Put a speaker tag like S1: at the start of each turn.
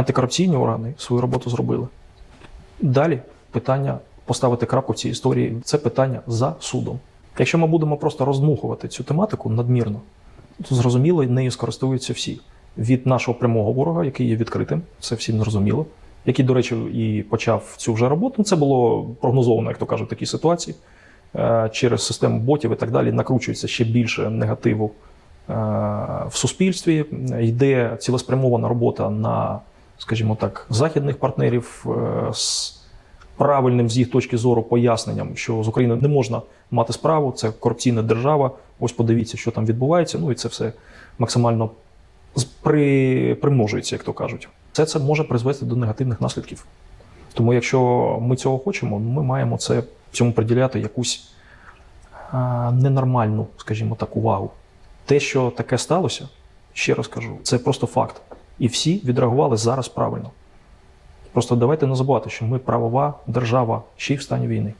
S1: Антикорупційні органи свою роботу зробили. Далі питання поставити крапку в цій історії це питання за судом. Якщо ми будемо просто роздмухувати цю тематику надмірно, то зрозуміло, нею скористуються всі. Від нашого прямого ворога, який є відкритим, це всім зрозуміло, який, до речі, і почав цю вже роботу. Це було прогнозовано, як то кажуть, в такій ситуації. Е, Через систему ботів і так далі накручується ще більше негативу е, в суспільстві. Йде цілеспрямована робота на, скажімо так, західних партнерів е, з правильним з їх точки зору поясненням, що з Україною не можна мати справу, це корупційна держава. Ось подивіться, що там відбувається. Ну і це все максимально при, примножується, як то кажуть. Це це може призвести до негативних наслідків. Тому, якщо ми цього хочемо, ми маємо це цьому приділяти якусь а, ненормальну, скажімо так, увагу. Те, що таке сталося, ще раз кажу, це просто факт. І всі відреагували зараз правильно. Просто давайте не забувати, що ми правова держава ще й в стані війни.